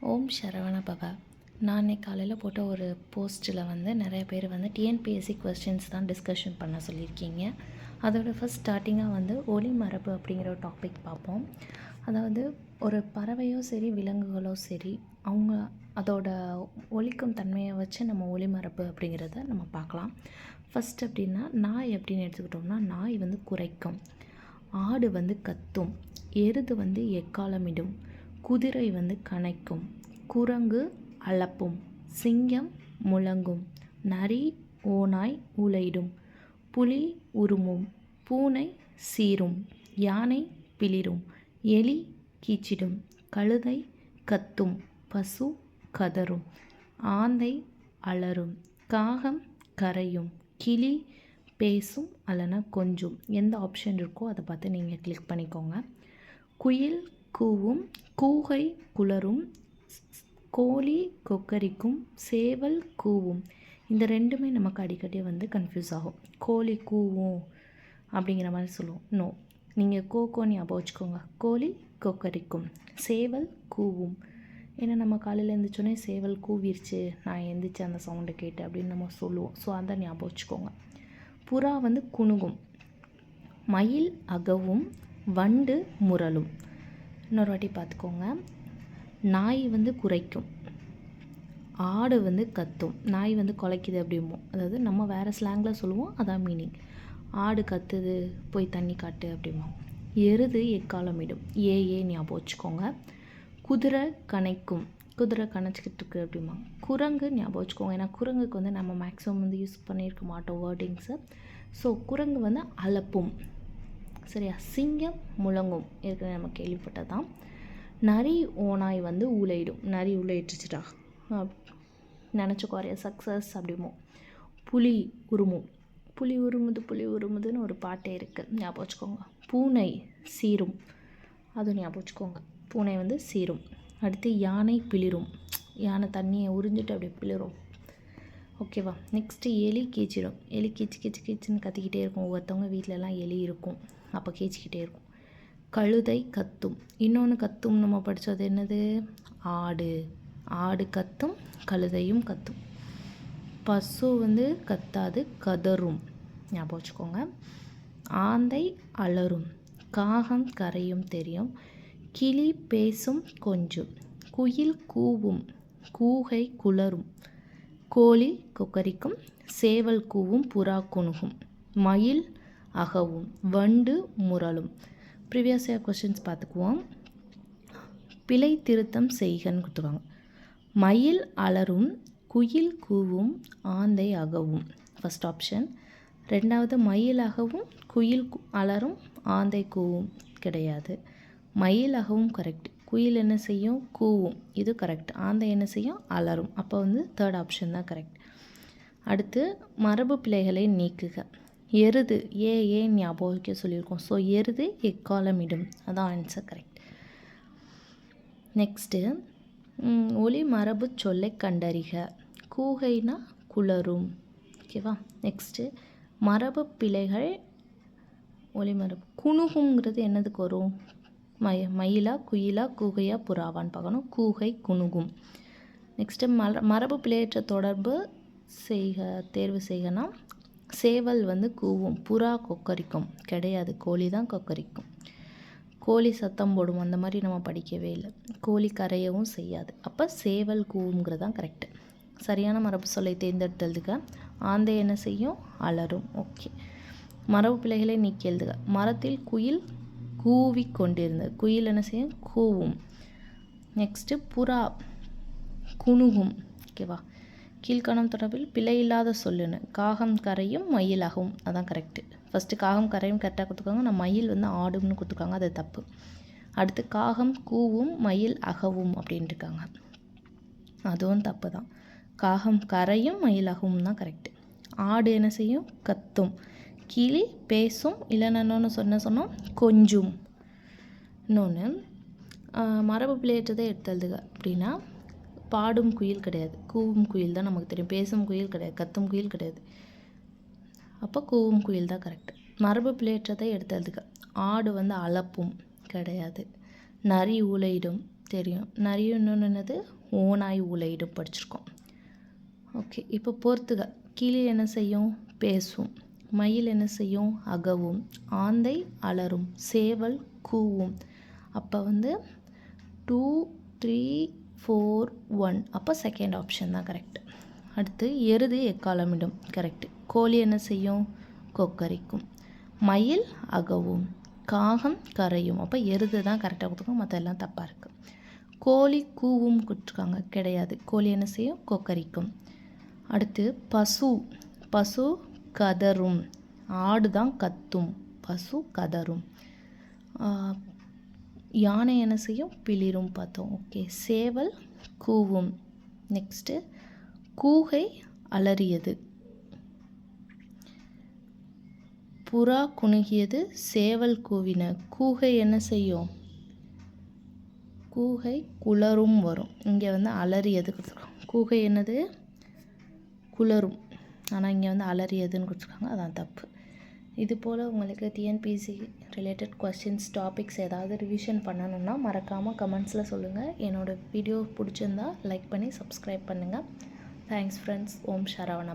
ஓம் சரவண பவ. நான் இன்னைக்கு காலையில் போட்ட ஒரு போஸ்ட்டில் வந்து நிறைய பேர் வந்து டிஎன்பிஎஸ்சி கொஸ்டின்ஸ் தான் டிஸ்கஷன் பண்ண சொல்லியிருக்கீங்க. அதோட ஃபஸ்ட் ஸ்டார்டிங்காக வந்து ஒளி மரபு அப்படிங்கிற ஒரு டாபிக் பார்ப்போம். அதாவது ஒரு பறவையோ சரி விலங்குகளோ சரி அவங்க அதோட ஒலிக்கும் தன்மையை வச்சு நம்ம ஒளிமரப்பு அப்படிங்கிறத நம்ம பார்க்கலாம். ஃபஸ்ட் அப்படின்னா நாய் அப்படின்னு எடுத்துக்கிட்டோம்னா நாய் வந்து குறைக்கும் ஆடு வந்து கத்தும். எருது வந்து எக்காலமிடும். குதிரை வந்து கனைக்கும். குரங்கு அளப்பும். சிங்கம் முழங்கும். நரி ஓநாய் உலையிடும். புலி உருமும். பூனை சீரும். யானை பிளிரும். எலி கீச்சிடும். கழுதை கத்தும். பசு கதறும். ஆந்தை அலறும். காகம் கரையும். கிளி பேசும். அல்லனா கொஞ்சம். எந்த ஆப்ஷன் இருக்கோ அதை பார்த்து நீங்கள் கிளிக் பண்ணிக்கோங்க. குயில் கூவும் கூகை குளரும் கோழி கொக்கரிக்கும் சேவல் கூவும். இந்த ரெண்டுமே நமக்கு அடிக்கடி வந்து கன்ஃபியூஸ் ஆகும். கோழி கூவும் அப்படிங்கிற மாதிரி சொல்லுவோம். நோ நீங்கள் கோகோ ஞாபகம் வச்சுக்கோங்க. கோழி கொக்கரிக்கும் சேவல் கூவும். ஏன்னா நம்ம காலையில் எழுந்திரிச்சோன்னே சேவல் கூவிருச்சு. நான் எந்திரிச்சு அந்த சவுண்டை கேட்டு அப்படின்னு நம்ம சொல்லுவோம். ஸோ அதை ஞாபகம் வச்சுக்கோங்க. புறா வந்து குணுகும். மயில் அகவும் வண்டு முரலும். இன்னொரு வாட்டி பார்த்துக்கோங்க. நாய் வந்து குறைக்கும் ஆடு வந்து கத்தும். நாய் வந்து குலைக்குது அப்படிமோ அதாவது நம்ம வேறு ஸ்லாங்கில் சொல்லுவோம் அதான் மீனிங் ஆடு கத்துது போய் தண்ணி காட்டு அப்படிமோ எருது எக்காலமிடும். ஏ ஏ ஞாபகம் வச்சுக்கோங்க. குதிரை கணைக்கும். குதிரை கணைச்சிக்கிட்டு இருக்கு அப்படிமா குரங்கு ஞாபகம் வச்சுக்கோங்க. ஏன்னா குரங்குக்கு வந்து நம்ம மேக்ஸிமம் வந்து யூஸ் பண்ணியிருக்க மாட்டோம் வேர்டிங்ஸு ஸோ குரங்கு வந்து அலப்பும். சரியா சிங்கம் முழங்கும் ஏற்கனவே நம்ம கேள்விப்பட்டது தான் நரி ஓநாய் வந்து ஊழையிடும் நரி ஊழையிட்டுச்சுடா நினச்சிக்கோரிய சக்ஸஸ் அப்படிமோ. புலி உருமும் புலி உருமுது புலி உருமுதுன்னு ஒரு பாட்டே இருக்குது ஞாபகம் வச்சுக்கோங்க. பூனை சீரும். அதுவும் ஞாபகம் வச்சுக்கோங்க. பூனை வந்து சீரும். அடுத்து யானை பிளிரும். யானை தண்ணியை உறிஞ்சிட்டு அப்படியே பிளிரும். ஓகேவா. நெக்ஸ்ட்டு எலி கீச்சிடும். எலி கீச்சு கீச்சு கீச்சுன்னு கத்திக்கிட்டே இருக்கும். ஒவ்வொருத்தவங்க வீட்டிலலாம் எலி இருக்கும். அப்போ கீச்சிக்கிட்டே இருக்கும். கழுதை கத்தும். இன்னொன்று கத்தும் நம்ம படித்தது என்னது? ஆடு. ஆடு கத்தும் கழுதையும் கத்தும். பசு வந்து கத்தாது கதறும். ஞாபகம் வச்சுக்கோங்க. ஆந்தை அலறும் காகம் கரையும் தெரியும். கிளி பேசும் கொஞ்சம். குயில் கூவும். கூகை குளரும். கோழி கொக்கரிக்கும் சேவல் கூவும் புறா குணுகும். மயில் அகவும் வண்டு முரளும் ப்ரீவியஸ் இயர் கொஷின்ஸ் பார்த்துக்குவோம். பிழை திருத்தம் செய்கன்னு கொடுத்துருவாங்க மயில் அலரும் குயில் கூவும் ஆந்தை அகவும். ஃபஸ்ட் ஆப்ஷன் ரெண்டாவது மயில் அகவும் குயில் அலரும் ஆந்தை கூவும். கிடையாது. மயில் அகவும் கரெக்ட் குயில் என்ன செய்யும்? கூவும். இது கரெக்ட் ஆந்தை என்ன செய்யும்? அலரும். அப்போ வந்து தேர்ட் ஆப்ஷன் தான் கரெக்ட் அடுத்து மரபு பிழைகளை நீக்குக. எருது ஏ ஏன் ஞாபகம் வைக்க சொல்லியிருக்கோம். ஸோ எருது எக்காலமிடும் அதான் ஆன்சர் கரெக்ட் நெக்ஸ்ட்டு ஒளி மரபு சொல்லை கண்டறிக. கூகைனா குளரும். ஓகேவா நெக்ஸ்ட்டு மரபு பிழைகள் ஒளி மரபு குணுகுங்கிறது என்னதுக்கு வரும்? மய மயிலா குயிலா கூகையா புறாவான்னு பார்க்கணும். கூகை குணுகும். நெக்ஸ்ட்டு மர மரபு பிழையற்ற தொடர்பு செய்க தேர்வு செய்கனா? சேவல் வந்து கூவும் புறா கொக்கரிக்கும். கிடையாது கோழி தான் கொக்கரிக்கும். கோழி சத்தம் போடும் அந்த மாதிரி நம்ம படிக்கவே இல்லை. கோழி கரையவும் செய்யாது. அப்போ சேவல் கூவுங்கிறது தான் கரெக்டு சரியான மரபு சொல்லை தேர்ந்தெடுத்ததுக்கு ஆந்தை என்ன செய்யும்? அலரும். ஓகே மரபு பிள்ளைகளை நீக்கி எழுதுக. மரத்தில் குயில் கூவி கொண்டிருந்தது குயில் என்ன செய்யும்? கூவும். நெக்ஸ்ட்டு புறா குணுகும். ஓகேவா கீழ்காணும் தொடர்பில் பிழை இல்லாத சொல்லுன்னு. காகம் கரையும் மயிலாகவும் அதான் கரெக்டு ஃபஸ்ட்டு காகம் கரையும் கரெக்டாக கொடுத்துருக்காங்க. நான் மயில் வந்து ஆடும்னு கொடுத்துருக்காங்க. அது தப்பு. அடுத்து காகம் கூவும் மயில் அகவும் அப்படின்ட்டு இருக்காங்க. அதுவும் தப்பு தான். காகம் கரையும் மயில் அகவும் தான் கரெக்டு ஆடு என்ன செய்யும்? கத்தும். கிளி பேசும் இல்லைன்னு சொன்ன சொன்னோம் கொஞ்சம். இன்னொன்று மரபு பிள்ளையற்றதை எடுத்ததுக அப்படின்னா பாடும் குயில் கிடையாது. கூவும் குயில் தான் நமக்கு தெரியும். பேசும் குயில் கிடையாது. கத்தும் குயில் கிடையாது. அப்போ கூவும் குயில் தான் கரெக்ட் மரபு பிள்ளையற்றதை எடுத்ததுக்கு ஆடு வந்து அளப்பும் கிடையாது. நரி ஊழையிடும் தெரியும். நிறைய இன்னொன்று என்னது? ஓனாய் ஊழையிடும் படிச்சிருக்கோம். ஓகே இப்போ பொறுத்துக. கிளி என்ன செய்யும்? பேசும். மயில் என்ன செய்யும் அகவும் ஆந்தை அலறும் சேவல் கூவும். அப்போ வந்து டூ த்ரீ ஃபோர் ஒன் அப்போ செகண்ட் ஆப்ஷன் தான் கரெக்ட் அடுத்து எருது எக்காலமிடும் கரெக்ட் கோழி என்ன செய்யும்? கொக்கரிக்கும். மயில் அகவும் காகம் கரையும். அப்போ எருது தான் கரெக்டாக கொடுத்துருக்கோம் மற்றெல்லாம் தப்பாக இருக்குது கோழி கூவும் கொடுத்துருக்காங்க கிடையாது. கோழி என்ன செய்யும்? கொக்கரிக்கும். அடுத்து பசு. பசு கதரும் ஆடு தான் கத்தும். பசு கதரும் யானை என்ன செய்யும்? பிளிரும் பார்த்தோம். ஓகே. சேவல் கூவும். நெக்ஸ்ட்டு கூகை அலறியது. புறா குணுகியது சேவல் கூவின. கூகை என்ன செய்யும்? கூகை குளரும் வரும். இங்கே வந்து அலறியது கொடுத்துருக்கோம் கூகை என்னது? குளரும் ஆனால் இங்கே வந்து அலறியதுன்னு கொடுத்துருக்காங்க. அதான் தப்பு. இது போல் உங்களுக்கு டிஎன்பிசி ரிலேட்டட் கொஸ்டின்ஸ் டாபிக்ஸ் ஏதாவது ரிவிஷன் பண்ணணுன்னா மறக்காமல் கமெண்ட்ஸில் சொல்லுங்கள் என்னோடய வீடியோ பிடிச்சிருந்தா லைக் பண்ணி சப்ஸ்கிரைப் பண்ணுங்கள் தேங்க்ஸ் ஃப்ரெண்ட்ஸ் ஓம் சரவண